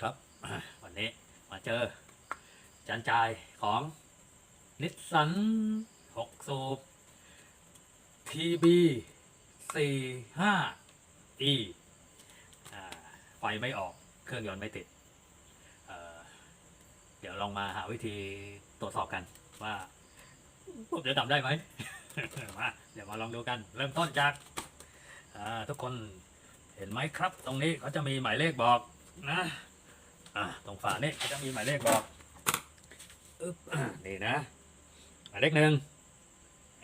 ครับ วันนี้มาเจอ จานจ่ายของนิสสัน6สูบ TB 45 E อ่าไฟไม่ออกเครื่องยนต์ไม่ติดเเดี๋ยวลองมาหาวิธีตรวจสอบกันว่าผมจะทำได้ไหมมาเดี๋ยวมาลองดูกัน เริ่มต้นจากทุกคนเห็นไหมครับ ตรงนี้เขาจะมีหมายเลขบอกนะ อ่าตรงฝานี่เขาจะมีหมายเลขบอกอึ๊บนี่นะ หมายเลขหนึ่ง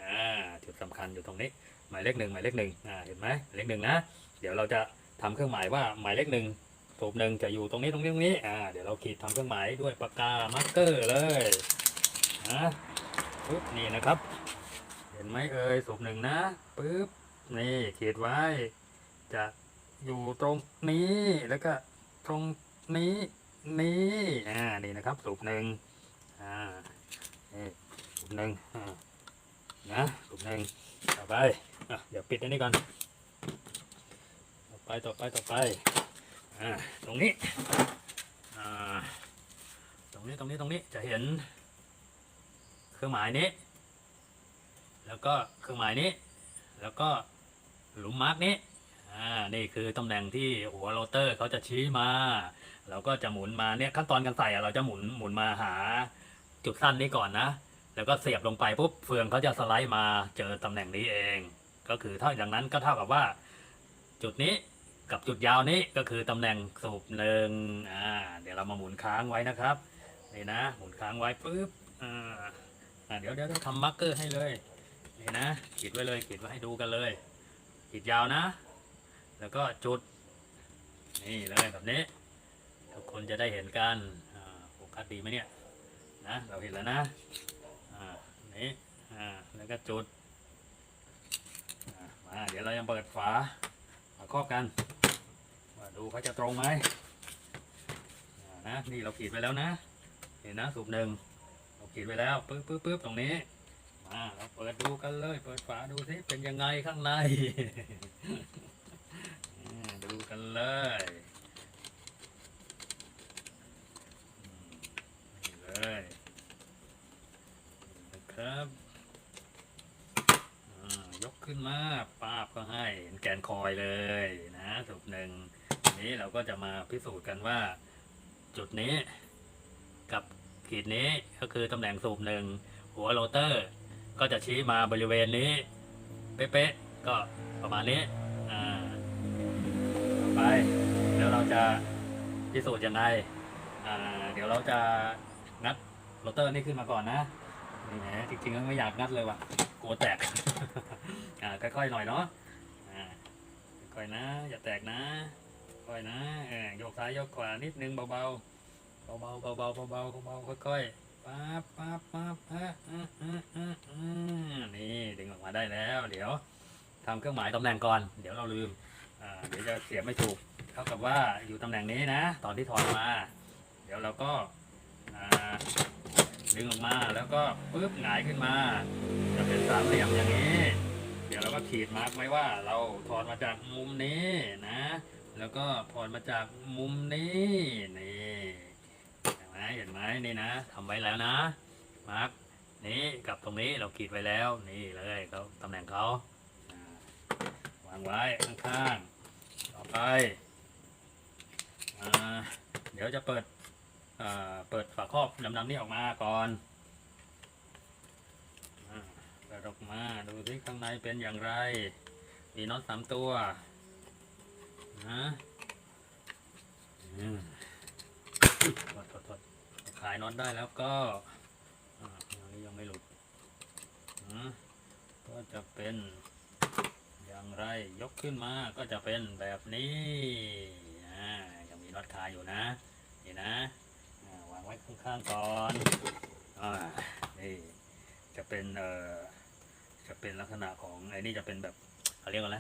อ่าจุดสำคัญอยู่ตรงนี้ หมายเลขหนึ่งหมายเลขหนึ่งอ่าเห็นไหมหมายเลขหนึ่งนะ เดี๋ยวเราจะทำเครื่องหมายว่าหมายเลขหนึ่งสูบหนึ่งจะอยู่ตรงนี้ตรงนี้ตรงนี้อ่าเดี๋ยวเราขีดทำเครื่องหมายด้วยปากกามาร์กเกอร์เลยนะปึ๊บนี่นะครับ เห็นไหมเอ่ยสูบหนึ่งนะปึ๊บนี่ขีดไว้ จะอยู่ตรงนี้แล้วก็ตรงนี้ นี่อ่านี่นะครับสูบหนึ่งอ่านี่สูบหนึ่งอ่านะสูบหนึ่งต่อไปอะเดี๋ยวปิดอันนี้ก่อนต่อไปต่อไปต่อไปอ่าตรงนี้อ่าตรงนี้ตรงนี้ตรงนี้จะเห็น เครื่องหมายนี้ แล้วก็เครื่องหมายนี้ แล้วก็หลุมมาร์กนี้ อ่านี่คือตำแหน่งที่หัวโรเตอร์เขาจะชี้มาเราก็จะหมุนมาเนี่ยขั้นตอนการใส่เราจะหมุนหมุนมาหาจุดสั้นนี้ก่อนนะ แล้วก็เสียบลงไปปุ๊บเฟืองเขาจะสไลด์มาเจอตำแหน่งนี้เอง ก็คือเท่าอย่างนั้นก็เท่ากับว่า จุดนี้กับจุดยาวนี้ก็คือตำแหน่งสูบหนึ่งอ่าเดี๋ยวเรามาหมุนค้างไว้นะครับนี่นะ หมุนค้างไว้ปุ๊บอ่าอ่าเดี๋ยวเดี๋ยวทำมาร์กเกอร์ให้เลยนี่นะขีดไว้เลยขีดไว้ให้ดูกันเลยขีดยาวนะ แล้วก็จุด นี่เลยแบบนี้ ทุกคนจะได้เห็นกันอ่าโฟกัสดีไหมเนี่ยนะเราเห็นแล้วนะนี่แล้วก็จุดมาเดี๋ยวเรายังเปิดฝามาครอบกันมาดูเขาจะตรงไหมอ่านะนี่เราขีดไปแล้วนะ เห็นนะสูบหนึ่งเราขีดไปแล้วปึ๊บปึ๊บปึ๊บตรงนี้มาเราเปิดดูกันเลย เปิดฝาดูสิเป็นยังไงข้างใน เลยนี่เลยนะครับยกขึ้นมาป้าบก็ให้เห็นแกนคอยเลยนะสูบหนึ่งทีนี้เราก็จะมาพิสูจน์กันว่า จุดนี้ กับขีดนี้ก็คือตำแหน่งสูบหนึ่งหัวโรเตอร์ ก็จะชี้มาบริเวณนี้ เป๊ะๆก็ประมาณนี้ ไปเดี๋ยวเราจะพิสูจน์ยังไงอ่าเดี๋ยวเราจะงัดโรเตอร์นี่ขึ้นมาก่อนนะแหมจริงๆก็ไม่อยากงัดเลยว่ะกลัวแตก อ่าค่อยๆหน่อยเนาะอ่าค่อยๆนะ อย่าแตกนะค่อยนะเออโยกซ้ายโยกขวานิดนึงเบาๆเบาๆเบาๆเบาๆเบาๆค่อยๆป๊าบป๊าบป๊าบอะอะอะอะอะนี่ดึงออกมาได้แล้ว เดี๋ยวทำเครื่องหมายตำแหน่งก่อน เดี๋ยวเราลืม อ่าเดี๋ยวจะเสียบไม่ถูก เท่ากับว่าอยู่ตำแหน่งนี้นะ ตอนที่ถอดมา เดี๋ยวเราก็อ่าดึงออกมาแล้วก็ปึ๊บหงายขึ้นมา จะเป็นสามเหลี่ยมอย่างนี้ เดี๋ยวเราก็ขีดมาร์กไว้ว่าเราถอดมาจากมุมนี้นะ แล้วก็ถอดมาจากมุมนี้นี่เห็นไหมเห็นไหมนี่นะทำไว้แล้วนะมาร์กนี้กับตรงนี้เราขีดไว้แล้ว นี่เลยเขาตำแหน่งเขาาวางไว้ข้างๆต่อไปอ่าเดี๋ยวจะเปิดอ่าเปิดฝาครอบดำๆนี่ออกมาก่อนอ่าเปิดออกมาดูสิข้างในเป็นอย่างไร มีน็อตสามตัวนะอืมถอดถอดถอดขายน็อตได้แล้วก็อ่าอันนี้ยังไม่หลุดนะก็จะเป็น อย่างไรยกขึ้นมาก็จะเป็นแบบนี้ยังมีน็อตคาอยู่นะนี่นะวางไว้ข้างๆก่อนอนี่จะเป็นเอ่อจะเป็นลักษณะของไอ้นี่จะเป็นแบบเขาเรียกว่าอะไร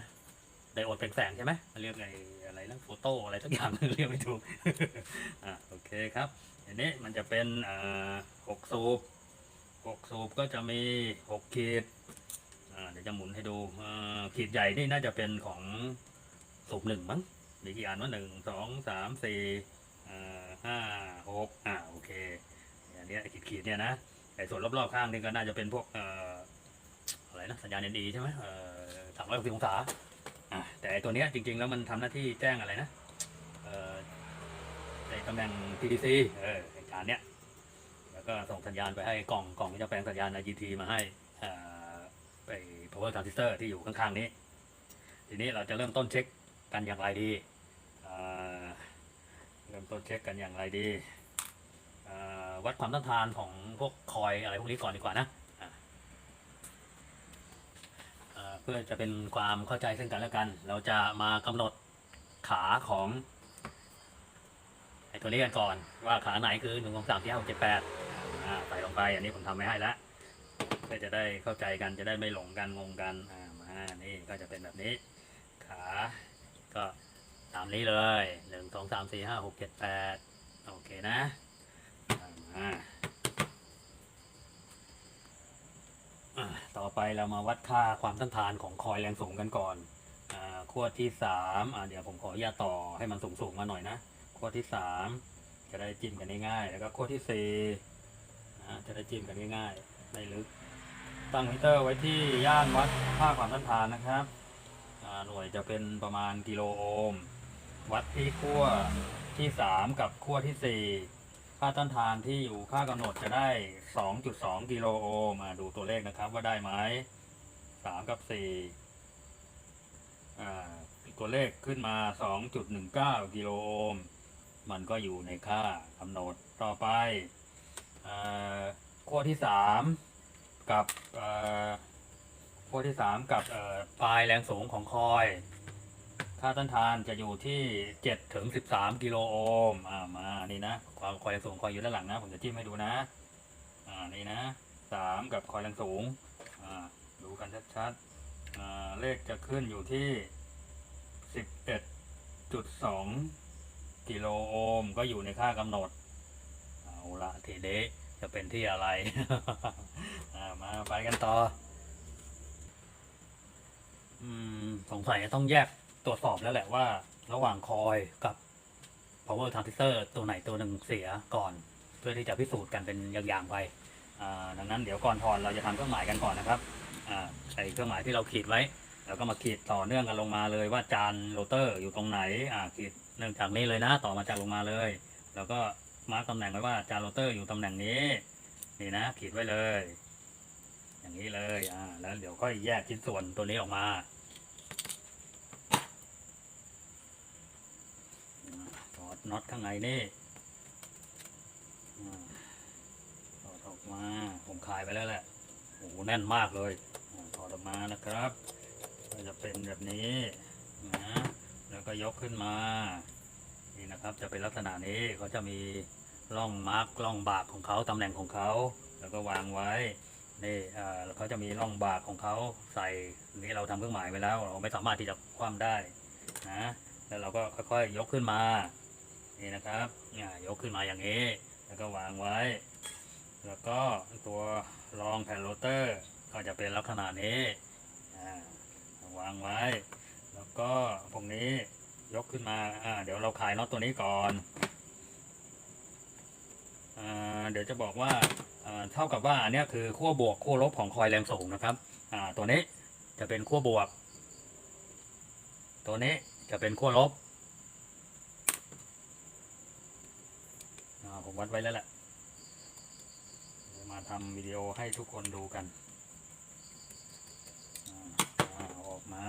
ไดโอดเป็นแสงใช่ไหมเรียกไงอะไรนะโฟโต้อะไรสักอย่างเรียกไม่ถูกอะโอเคครับอันนี้มันจะเป็นอ่าหกสูบหกสูบก็จะมีหกขีด เดี๋ยวจะหมุนให้ดูขีดใหญ่นี่น่าจะเป็นของสูบหนึ่งมั้งมีกี่อันวะหนึ่งสองสามสี่ห้าหกอ่าโอเคอันนี้ขีดขีดเนี่ยนะไอ้ส่วนรอบๆข้างนี่ก็น่าจะเป็นพวกอะไรนะสัญญาณ ND ใช่ไหมสามร้อยหกสิบองศาอะแต่ตัวเนี้ยจริงๆแล้วมันทำหน้าที่แจ้งอะไรนะในตำแหน่ง TDC เอออ้การเนี้ยแล้วก็ส่งสัญญาณไปให้กล่องกล่องที่จะแปลงสัญญาณ IGT มาให้อ่อ ไป power transistor ที่อยู่ข้างๆนี้ ทีนี้เราจะเริ่มต้นเช็คกันอย่างไรดีเเริ่มต้นเช็คกันอย่างไรดี วัดความต้านทานของพวกคอยอะไรพวกนี้ก่อนดีกว่านะเเพื่อจะเป็นความเข้าใจซึ่งกันและกัน เราจะมากำหนดขาของไอ้ตัวนี้กันก่อนว่าขาไหนคือหนึ่งสองสามสี่ห้าหกเจ็ดแปดใส่ลงไปอันนี้ผมทำไว้ให้แล้ว เพื่อจะได้เข้าใจกันจะได้ไม่หลงกันงงกันอ่ามานี่ก็จะเป็นแบบนี้ ขาก็ตามนี้เลยหนึ่งสองสามสี่ห้าหกเจ็ดแปดโอเคนะอ่ามาต่อไปเรามาวัดค่าความต้านทานของคอยแรงสูงกันก่อนอ่าขั้วที่สามอ่าเดี๋ยวผมขออนุญาตต่อให้มันสูงสูงมาหน่อยนะขั้วที่สามจะได้จิ้มกันง่ายๆแล้วก็ขั้วที่สี่อ่าจะได้จิ้มกันง่ายๆไม่ลึก ตั้งมิเตอร์ไว้ที่ย่านวัดค่าความต้านทานนะครับหน่วยจะเป็นประมาณกิโลโอห์ม วัดที่ขั้วที่ 3 กับขั้วที่ 4 ค่าต้านทานที่อยู่ค่ากำหนดจะได้ 2.2 กิโลโอห์มมาดูตัวเลขนะครับว่าได้ไหม3 กับ4อ่ตัวเลขขึ้นมา 2.19 กิโลโอห์ม มันก็อยู่ในค่ากำหนดต่อไปอขั้วที่ 3 กับขั้วที่3กับปลายแรงสูงของคอย ค่าต้านทานจะอยู่ที่7ถึง13กิโลโอห์มอ่ามานี่นะความคอยแรงสูงคอยอยู่ด้านหลังนะผมจะจิ้มให้ดูนะอ่านี่นะ3กับคอยแรงสูงอ่าดูกันชัดๆอ่าเลขจะขึ้นอยู่ที่11.2กิโลโอห์มก็อยู่ในค่ากำหนดเอาละทีนี้ จะเป็นที่อะไร มาไปกันต่ออืมสงสัยจะต้องแยกตรวจสอบแล้วแหละว่า ระหว่างคอยกับ power transistor ตัวไหนตัวหนึ่งเสียก่อน เพื่อที่จะพิสูจน์กันเป็นอย่างๆไปดังนั้นเดี๋ยวก่อนถอนเราจะทำเครื่องหมายกันก่อนนะครับใส่เครื่องหมายที่เราขีดไว้ แล้วก็มาขีดต่อเนื่องกันลงมาเลยว่าจานโรเตอร์อยู่ตรงไหนขีดเนื่องจากนี้เลยนะ ต่อมาจากลงมาเลย แล้วก็ มาร์กตำแหน่งไว้ว่าจานโรเตอร์อยู่ตำแหน่งนี้ นี่นะขีดไว้เลย อย่างนี้เลยอ่าแล้วเดี๋ยวค่อยแยกชิ้นส่วนตัวนี้ออกมาถอดน็อตข้างในนี่อ่าถอดออกมาผมคลายไปแล้วแหละโอ้โหแน่นมากเลยถอดออกมานะครับ ก็จะเป็นแบบนี้นะแล้วก็ยกขึ้นมา นี่นะครับจะเป็นลักษณะนี้เขาจะมีร่องมาร์กร่องบากของเขาตำแหน่งของเขา แล้วก็วางไว้นี่อ่าเขาจะมีร่องบากของเขาใส่นี่เราทำเครื่องหมายไว้แล้ว เราไม่สามารถที่จะคว่ำได้นะแล้วเราก็ค่อยๆยกขึ้นมานี่นะครับอ่ายกขึ้นมาอย่างนี้ แล้วก็วางไว้ แล้วก็ตัวรองแผ่นโรเตอร์ก็จะเป็นลักษณะนี้วางไว้ แล้วก็พวกนี้ ยกขึ้นมา อ่า เดี๋ยวเราคลายน็อตตัวนี้ก่อน อ่า เดี๋ยวจะบอกว่า อ่า เท่ากับว่าอันนี้คือขั้วบวกขั้วลบของคอยแรงสูงนะครับ อ่า ตัวนี้จะเป็นขั้วบวก ตัวนี้จะเป็นขั้วลบ อ่า ผมวัดไว้แล้วแหละมาทำวิดีโอให้ทุกคนดูกันอ่าอ่าเอาออกมา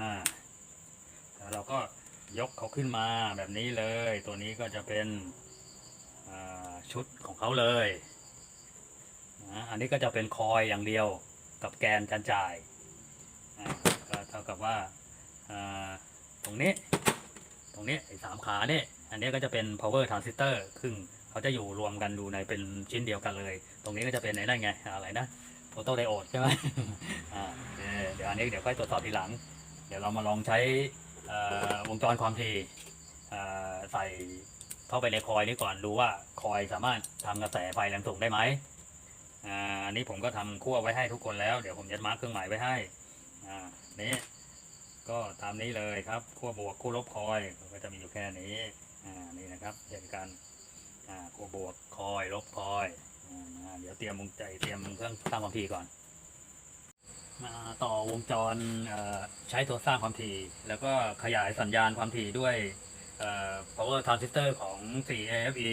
แล้วเราก็ยก เขาขึ้นมาแบบนี้เลย ตัวนี้ก็จะเป็นชุดของเขาเลยนะอันนี้ก็จะเป็นคอยอย่างเดียวกับแกนการจ่ายก็เท่ากับว่าตรงนี้ตรงนี้ไอ้สามขาเนี่ยอันนี้ก็จะเป็น power transistor ครึ่งเขาจะอยู่รวมกันดูในเป็นชิ้นเดียวกันเลย ตรงนี้ก็จะเป็นในนั่นไงอะไรนะ photo diode ใช่ไหมเดี๋ยวอันนี้เดี๋ยวค่อยตรวจสอบทีหลัง เดี๋ยวเรามาลองใช้ วงจรความถี่เอ่อใส่เข้าไปในคอยนี้ก่อนดูว่าคอยสามารถทำกระแสไฟแรงสูงได้ไหมอันนี้ผมก็ทำคั่วไว้ให้ทุกคนแล้ว เดี๋ยวผมจะมาร์คเครื่องหมายไว้ให้นี้ก็ตามนี้เลยครับคั่วบวกคั่วลบคอยก็จะมีอยู่แค่นี้นี่นะครับเห็นกันอ่าขั้วบวกคอยลบคอยอเดี๋ยวเตรียมวงใจเตรียมเครื่องสร้างความถี่ก่อน มาต่อวงจรใช้ตัวสร้างความถี่ แล้วก็ขยายสัญญาณความถี่ด้วยเอ่อ power transistor ของ 4AFE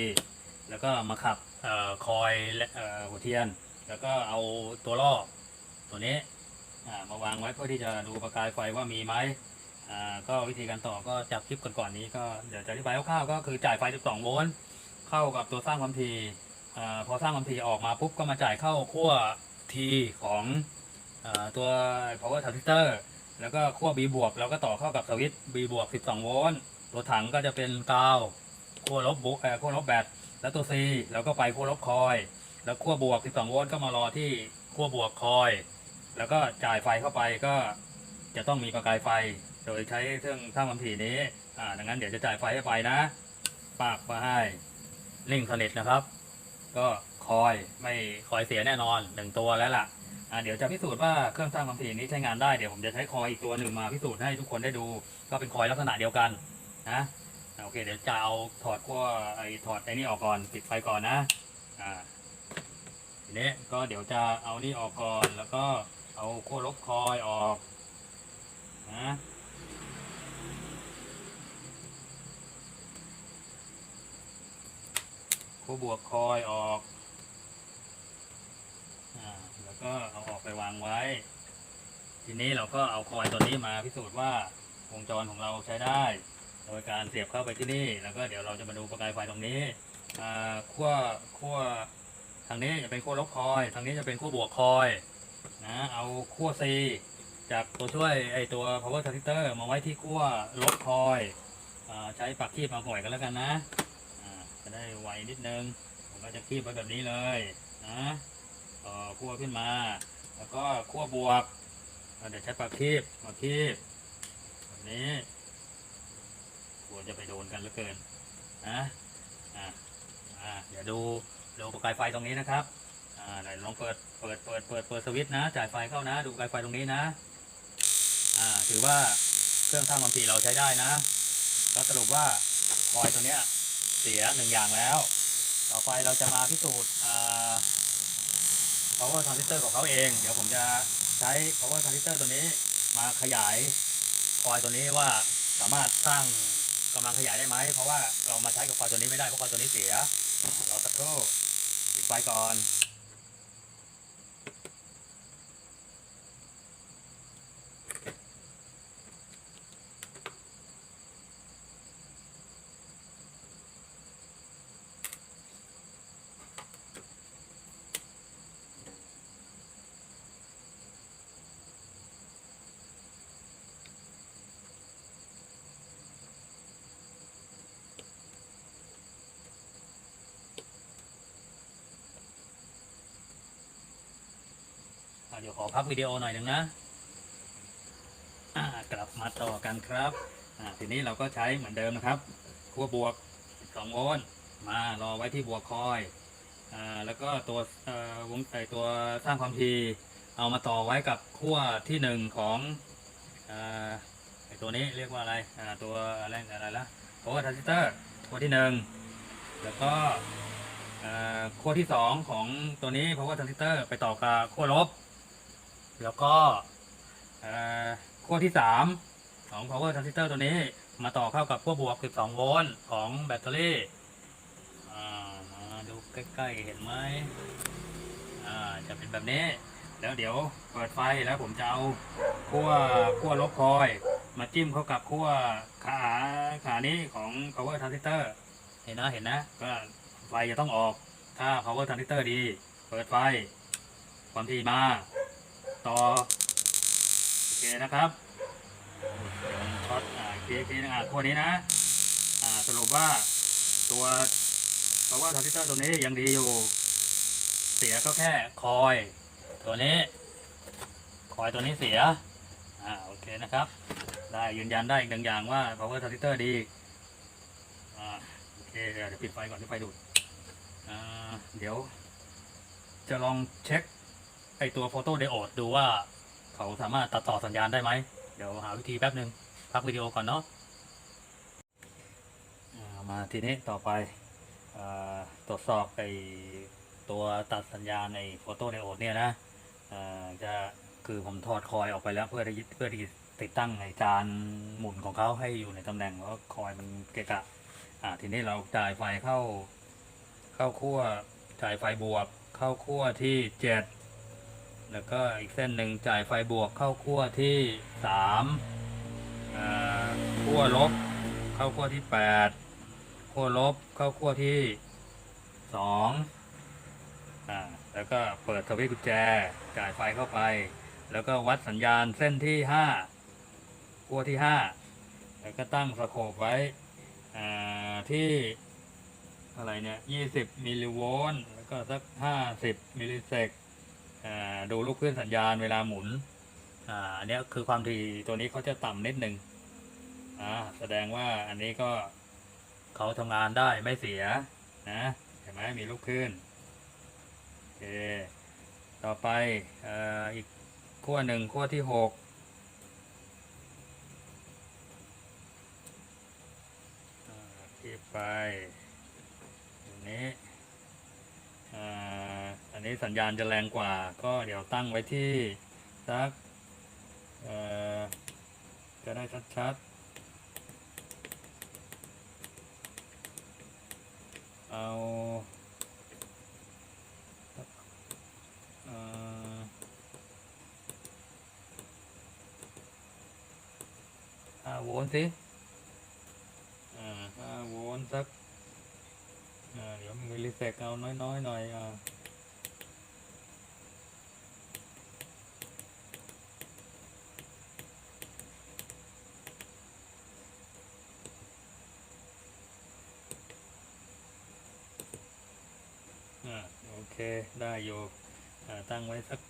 แล้วก็มาขับออคอยและหัวเทียน แล้วก็เอาตัวล่อตัวนี้มาวางไว้เพื่อที่จะดูประกายไฟว่ามีไหมก็วิธีการต่อก็จากคลิปก่อนๆนี้ก็เดี๋ยวจะอธิบายคร่าวๆก็คือจ่ายไฟ 12 โวลต์เข้ากับตัวสร้างความถี่พอสร้างความถี่ออกมาปุ๊บก็มาจ่ายเข้าขั้ว T ของ ตัว power transistor แล้วก็ขั้ว B บวกเราก็ต่อเข้ากับสวิตช์ B บวก 12 โวลต์ตัวถังก็จะเป็นกาวขั้วลบบุเอ่อขั้วลบแบตแล้วตัว C เราก็ไปขั้วลบคอย แล้วขั้วบวก 12 โวลต์ก็มารอที่ขั้วบวกคอย แล้วก็จ่ายไฟเข้าไปก็จะต้องมีประกายไฟ โดยใช้เครื่องสร้างความถี่นี้อ่าดังนั้นเดี๋ยวจะจ่ายไฟให้ไปนะปากมาให้นิ่งสนิทนะครับ ก็คอยไม่คอยเสียแน่นอนหนึ่งตัวแล้วล่ะ อ่าเดี๋ยวจะพิสูจน์ว่าเครื่องสร้างความถี่นี้ใช้งานได้ เดี๋ยวผมจะใช้คอยอีกตัวหนึ่งมาพิสูจน์ให้ทุกคนได้ดู ก็เป็นคอยลักษณะเดียวกันนะอ่าโอเค เดี๋ยวจะเอาถอดขั้วไอ้ถอดไอ้นี่ออกก่อนปิดไฟก่อนนะ อ่าทีนี้ก็เดี๋ยวจะเอานี่ออกก่อน แล้วก็เอาขั้วลบคอยออกนะขั้วบวกคอยออก แล้วก็เอาออกไปวางไว้ ทีนี้เราก็เอาคอยตัวนี้มาพิสูจน์ว่าวงจรของเราใช้ได้ โดยการเสียบเข้าไปที่นี่ แล้วก็เดี๋ยวเราจะมาดูประกายไฟตรงนี้ขั้วขั้วทางนี้จะเป็นขั้วลบคอย ทางนี้จะเป็นขั้วบวกคอยนะเอาขั้ว C จากตัวช่วยไอตัว power transistor มาไว้ที่ขั้วลบคอยอใช้ปักคีบมาห่อยกันแล้วกันนะจะได้ไวนิดนึงผมก็จะคีบไว้แบบนี้เลยนะ ต่อคั่วขึ้นมา แล้วก็คั่วบวกเราเดี๋ยวใช้ปากคีบมาคีบแบบนี้กลัวจะไปโดนกันเหลือเกินนะอ่าอ่าเดี๋ยวดูดูประกายไฟตรงนี้นะครับอ่าไหนลองเปิดเปิดเปิดเปิดเปิดสวิตช์นะ จ่ายไฟเข้านะ ดูประกายไฟตรงนี้นะอ่าถือว่าเครื่องสร้งความถี่เราใช้ได้นะก็สรุปว่าคอยตัวเนี้ยเสียหนึ่งอย่างแล้ว ต่อไปเราจะมาพิสูจน์อ่า power transistor ของเขาเอง เดี๋ยวผมจะใช้ power transistor ตัวนี้มาขยายคอยตัวนี้ว่าสามารถสร้างกำลังขยายได้ไหม เพราะว่าเรามาใช้กับคอยตัวนี้ไม่ได้ เพราะคอยตัวนี้เสีย เราสักครู่ปิดไฟก่อน เดี๋ยวขอพักวิดีโอหน่อยหนึ่งนะกลับมาต่อกันครับทีนี้เราก็ใช้เหมือนเดิมนะครับขั้วบวก 2 โวลต์มารอไว้ที่บวกคอยอแล้วก็ตัววงไอตัวสร้างความถี่เอามาต่อไว้กับขั้วที่หนึ่งของไอตัวนี้เรียกว่าอะไรตัวอะไรอะไรละ power transistor ขั้วที่หนึ่งแล้วก็ขั้วที่สองของตัวนี้ power transistor ไปต่อกับขั้วลบ แล้วก็ขั้วที่ 3 ของ power transistor ตัวนี้มาต่อเข้ากับขั้วบวก 12 โวลต์ของแบตเตอรี่มาดูใกล้ๆ เห็นไหมจะเป็นแบบนี้ แล้วเดี๋ยวเปิดไฟแล้วผมจะเอาขั้วขั้วลบคอย มาจิ้มเข้ากับขั้วขาขานี้ของ power transistor เห็นนะเห็นนะก็ไฟจะต้องออกถ้า power transistor ดี เปิดไฟความถี่มา ต่อโอเคนะครับช็อตอ่าเคเคนะอ่าตัวนี้นะอ่าสรุปว่าตัวเพราะว่าทรานซิเตอร์ตัวนี้ยังดีอยู่ เสียก็แค่คอย ตัวนี้ คอยตัวนี้เสียอ่าโอเคนะครับได้ยืนยันได้อีกหนึ่งอย่างว่า power transistor ดีอ่าโอเคเดี๋ยวปิดไฟก่อนที่ไฟดูดอ่าเดี๋ยวจะลองเช็ค ไอตัวโฟโต้ไดโอดดูว่า เขาสามารถตัดต่อสัญญาณได้ไหม เดี๋ยวหาวิธีแป๊บหนึ่งพักวิดีโอก่อนเนาะมาทีนี้ต่อไปอตรวจสอบไอตัวตัดสัญญาณในโฟโต้ไดโอดเนี่ยนะจะคือผมถอดคอยออกไปแล้วเพื่อที่เพื่อที่ติดตั้งไอจานหมุนของเขาให้อยู่ในตำแหน่งเพราะคอยมันเกะกะอ่าทีนี้เราจ่ายไฟเข้า เข้าขั้วจ่ายไฟบวก เข้าขั้วที่เจ็ด แล้วก็อีกเส้นหนึ่งจ่ายไฟบวกเข้าขั้วที่สามขั้วลบเข้าขั้วที่แปดขั้วลบเข้าขั้วที่สองอ่าแล้วก็เปิดสวิตช์กุญแจจ่ายไฟเข้าไป แล้วก็วัดสัญญาณเส้นที่ห้าขั้วที่ห้าแล้วก็ตั้งสโคปไว้ที่อะไรเนี่ยยี่สิบมิลลิโวลต์แล้วก็สักห้าสิบมิลลิเซก ดูลูกคลื่นสัญญาณเวลาหมุนอันนี้คือความถี่ตัวนี้เขาจะต่ำนิดนึงอ่าแสดงว่าอันนี้ก็เขาทำงานได้ไม่เสียนะเห็นไหมมีลูกคลื่นโอเคต่อไปออีกขั้วหนึ่งขั้วที่หกที่ไปอันนี้อ่า อันนี้สัญญาณจะแรงกว่า ก็เดี๋ยวตั้งไว้ที่สักเอ่อจะได้ชัดๆ เอาเอ่อห้าโวลต์สิอ่าห้าโวลต์สักอ่าเดี๋ยวมิลลิเซกเอาน้อยๆหน่อยอ่าอ่าโอเค ได้อยู่ตั้งไว้สัก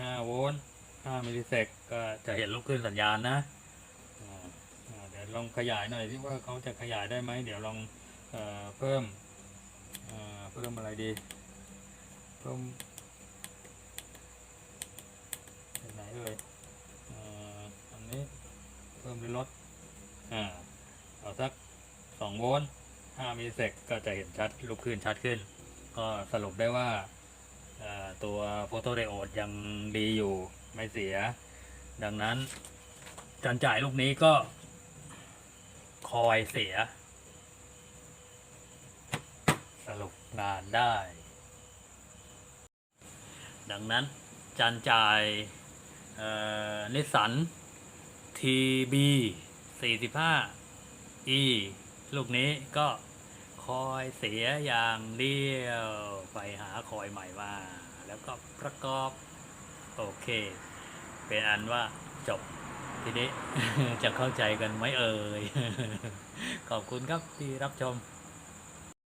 ห้าโวลต์ห้ามิลลิเซกก็จะเห็นลูกคลื่นสัญญาณนะเดี๋ยวลองขยายหน่อยที่ว่าเขาจะขยายได้ไหม เดี๋ยวลองเอเพิ่มเพิ่มอะไรดี เพิ่มไหนเอ่ยอันนี้เพิ่มหรือลดอ่าเอาสักสองโวลต์ห้ามิลลิเซกก็จะเห็นชัดลูกคลื่นชัดขึ้น ก็สรุปได้ว่าตัวโฟโตไดโอดยังดีอยู่ไม่เสีย ดังนั้นจานจ่ายลูกนี้ก็คอยเสีย สรุปงานได้ ดังนั้นจานจ่ายนิสสัน TB 45 E ลูกนี้ก็ คอยเสียอย่างเดียว ไปหาคอยใหม่มา แล้วก็ประกอบ โอเค เป็นอันว่าจบทีนี้จะเข้าใจกันไหมเอ่ย ขอบคุณครับที่รับชม